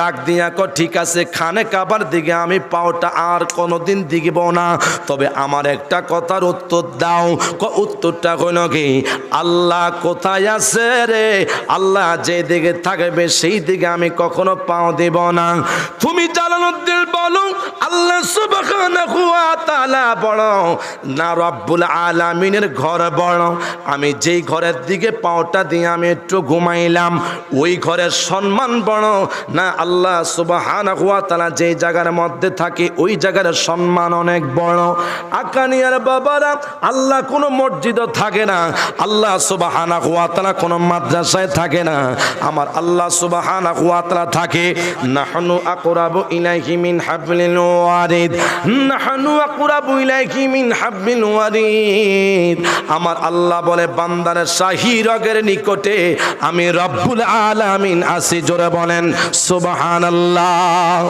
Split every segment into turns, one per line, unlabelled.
ডাক দিয়া ক ঠিক আছে, খানে কাবার দিকে আমি পাওটা আর কোনোদিন দিগিব না। তবে আমার একটা কথার উত্তর দাও। ক উত্তরটা হইল কি, আল্লাহ কোথায় আছে রে? আল্লাহ যে দিকে থাকবে সেই দিকে আমি কখনো পাও দেব না। তুমি জালালুদ্দিন বলো আল্লাহ সুবহানাহু ওয়া তাআলা বড় না রব্বুল আলামিনের ঘর বড় আমি যেই ঘরের দিকে পাওটা দিয়ে আমি একটু ঘুমাইলাম, ওই ঘরের সম্মান বড় না আল্লাহ সুবহানাহু ওয়া তাআলা যেই জায়গার মধ্যে থাকে, ওই জায়গার সম্মান অনেক বড় আকানিয়ার বাবারা, আল্লাহ কোনো মসজিদও থাকে না। আল্লাহ সুবহানাহু ওয়া তাআলা কোনো মাদ্রাসায় থাকে না। আমার আল্লাহ সুবহানাহু ওয়া তাআলা থাকে, নাহনু আকরাবু ইলাইহি মিন হাবলিল ওয়ারিদ। নাহনু আকরাবু মিন ওয়ারিদ। আমার আল্লাহ বলে, বান্দার শাহী রগের নিকটে আমি রব্বুল আলামিন আসি জোরে বলেন, সুবহানাল্লাহ।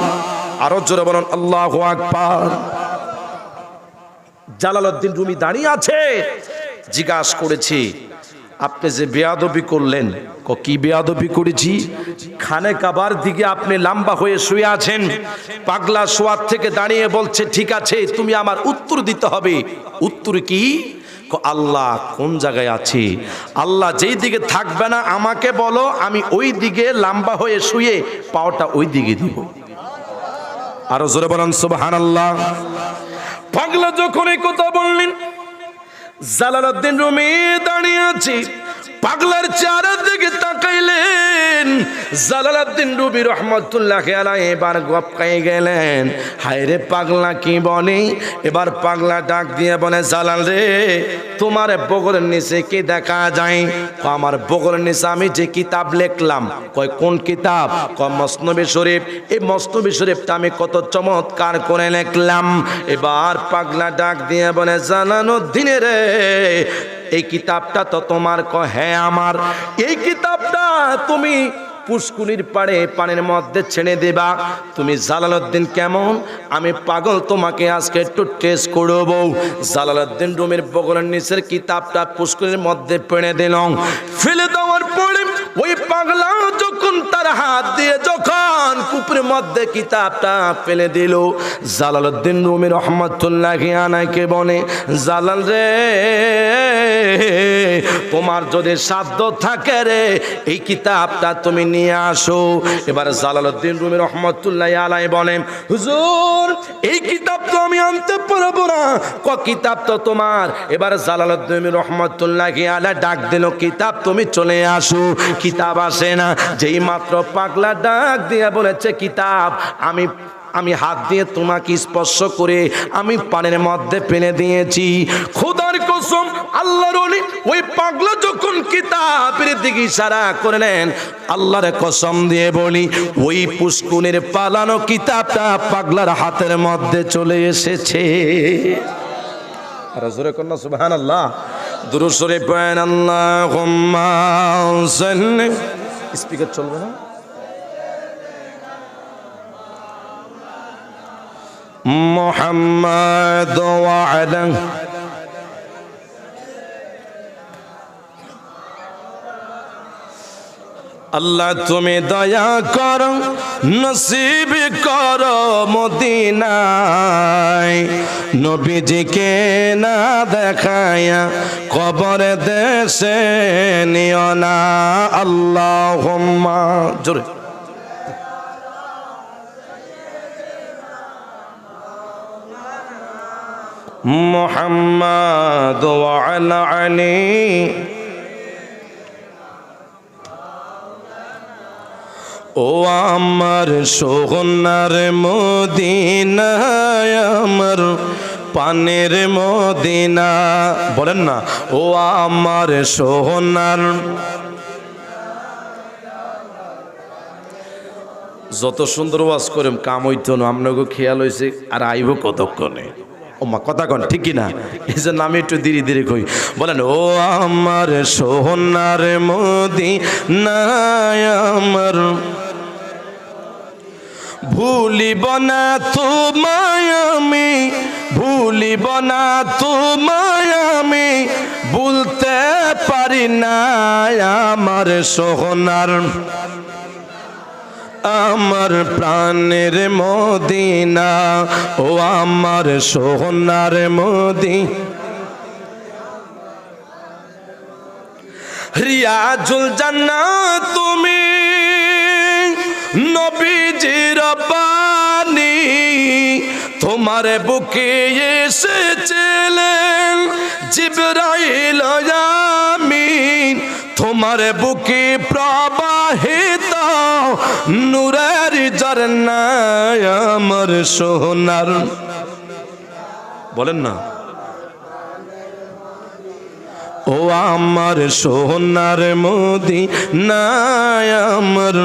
আরও জোরে বলেন, আল্লাহু আকবার। জালালউদ্দিন রুমি দাঁড়িয়ে আছে। জিজ্ঞাস করেছি আপনি যে বেয়াদবি করলেন, ক বেয়াদবি করেছি? খানে কাবার দিকে আপনি লম্বা হয়ে শুয়ে আছেন, পাগলা শোয়ার থেকে দাঁড়িয়ে বলছে, ঠিক আছে, তুমি আমার উত্তর দিতে হবে। উত্তর কি? আল্লাহ, কোন জায়গায় আছে? আল্লাহ যেই দিকে থাকবে না, আমাকে বলো, আমি ওই দিকে লম্বা হয়ে শুয়ে পাওটা ওই দিকে দিব। আরও জোরে বলেন সুবহান আল্লাহ পাগলা যখন এই কথা জালালউদ্দিন রুমি দাঁড়িয়ে আছে। পাগলার চারিদিকে তাকাইলেন। জালালউদ্দিন রুবি রহমতুল্লাহ আলাইহি এবার গপকাই গেলেন। হায় রে পাগলা কি বলে? এবার পাগলা ডাক দিয়ে বলে, জালাল রে, তোমার বগলের নিচে কি দেখা যায়? আমার বগলের নিচে আমি যে কিতাব লিখলাম। কয় কোন কিতাব? ক, মসনবী শরীফ। এই মসনবী শরীফটা আমি কত চমৎকার করে লিখলাম। এবার পাগলা ডাক দিয়ে বলে জানানো দিনে রে এই কিতাবটা তো তোমার ক হ্যাঁ আমার। এই কিতাবটা তুমি পুষ্কুনির পাড়ে পানির মধ্যে ছেড়ে দেবা। তুমি জালালউদ্দিন কেমন? আমি পাগল তোমাকে আজকে একটু টেস্ট করব। জালালউদ্দিন রুমের বগলের নিচের কিতাবটা পুষ্কুনির মধ্যে পেড়ে দিলাম। ফেলে দেওয়ার পরে ওই পাগলা হাত দিয়ে যখন কুপুরের মধ্যে কিতাবটা ফেলে দিল, জালালউদ্দিন রুমি রহমতুল্লাহ আনাইকে বনে জালাল রে, তোমার যদি সাধ্য থাকে রে, এই কিতাবটা তুমি নিয়ে আসো। এবার জালালউদ্দিন রুমি রহমতুল্লাহ আলাই বলেন হুজুর, এই কিতাব তো আমি আনতে পারব না। ক কিতাব তো তোমার? এবার জালালউদ্দিন রহমতুল্লাহ আলাই ডাক দিল, কিতাব তুমি চলে আসো। কিতাব আসে না যেই মাত্র পাগলা ডাক দিয়ে বলেছে, কিতাব, আমি আমি হাত দিয়ে তোমাকে স্পর্শ করে আমি পানের মধ্যে ফেলে দিয়েছি। খোদার কসম, আল্লাহর ওই পাগলা যখন কিতাবের দিকে ইশারা করলেন, আল্লাহর কসম দিয়ে বলি, ওই পুষ্কুনের পালানো কিতাবটা পাগলার হাতের মধ্যে চলে এসেছে। আল্লাহ দুরুসরে আল্লাহ স্পিকার চলবে না? محمد وعلى আল্লাহ তুমি দয়া করো নসিব করো মদিনায় নবীজিকে না দেখায়া কবর দেশে নিও না আল্লাহ জোরে محمد وعلى علي ও আমার সোহনার মদিনা আমার পানের মদিনা বলেন না ও আমার সোহনার যত সুন্দর ওয়াজ করেম কাম হইতো না আপনাকে খেয়াল হয়েছে আর আইব কতক্ষণে ও মা কথা কন, ঠিক না এই জন্য আমি একটু ধীরে ধীরে কই। বলেন, ও আমার সোহনার মোদি না আমার ভুলিব না তোমায় আমি, ভুলিব না তোমায় আমি, ভুলতে পারি না আমার সোহনার আমার প্রাণের মদিনা, ও আমার সোনার মদি রিয়াজুল জান্না তুমি নবীজির বাণী, তোমার বুকে এসেছিলেন জিবরাইল আমিন, তোমার বুকে প্রবাহিত নূরের ঝরনা আমার সোনার। বলেন না। ও আমার সোনার মোদি নাই আমার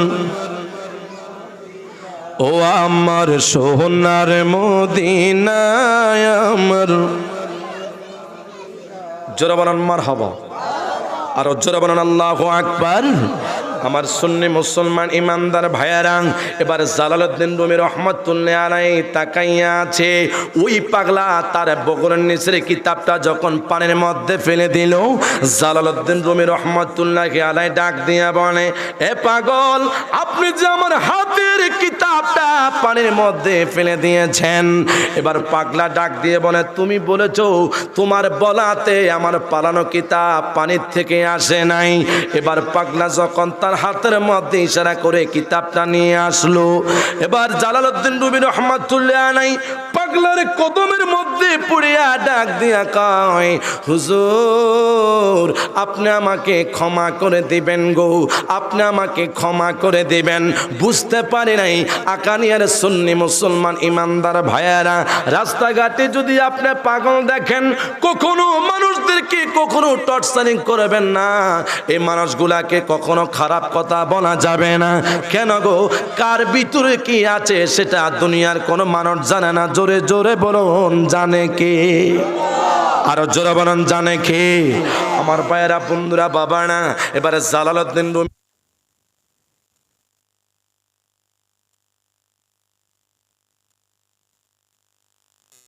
ও আমার সোনার মোদি আমার জোরা বানান মার হবা আর জোরা বানান আল্লাহ আকবার। আমার সুন্নি মুসলমান ইমানদার ভাইয়ারাং, এবার জালালউদ্দিন রুমি রহমতুল্লাহ আলাই তাকাইয়া আছে। ওই পাগলা তার বগরের নিচের কিতাবটা যখন পানির মধ্যে ফেলে দিল, জালালউদ্দিন রুমি রহমতুল্লাহকে আলাই ডাক দিয়া বলে, এ পাগল, আপনি যে আমার হাতের কিতাবটা পানির মধ্যে ফেলে দিয়েছেন। এবার পাগলা ডাক দিয়ে বলে, তুমি বলেছ তোমার বলাতে আমার পালানো কিতাব পানির থেকে আসে নাই। এবার পাগলা যখন তার হাতের মধ্যে ইশারা করে কিতাবটা নিয়ে আসলো। এবার জালালউদ্দিন রুবি রহমাতুল্লাহ নাই পাগলার কদমের মধ্যে পড়িয়া ডাক দিয়া কয়, হুজুর, আপনি আমাকে ক্ষমা করে দিবেন গো, আপনি আমাকে ক্ষমা করে দিবেন। বুঝতে পারি নাই, আকানিয়ার সুন্নি মুসলমান ইমানদার ভাইয়ারা, রাস্তাঘাটে যদি আপনি পাগল দেখেন, কখনো মানুষদেরকে কখনো টর্চারিং করবেন না। এই মানুষগুলাকে কখনো খারাপ কথা বলা যাবে না। কেন গো? কার ভিতরে কি আছে সেটা দুনিয়ার কোনো মানুষ জানে না। জোরে জোরে বলুন, জানে কে? আরও জোরে বলুন, জানে কে? আমার পায়েরা বন্ধুরা বাবা না এবারে জালালউদ্দিন রুমি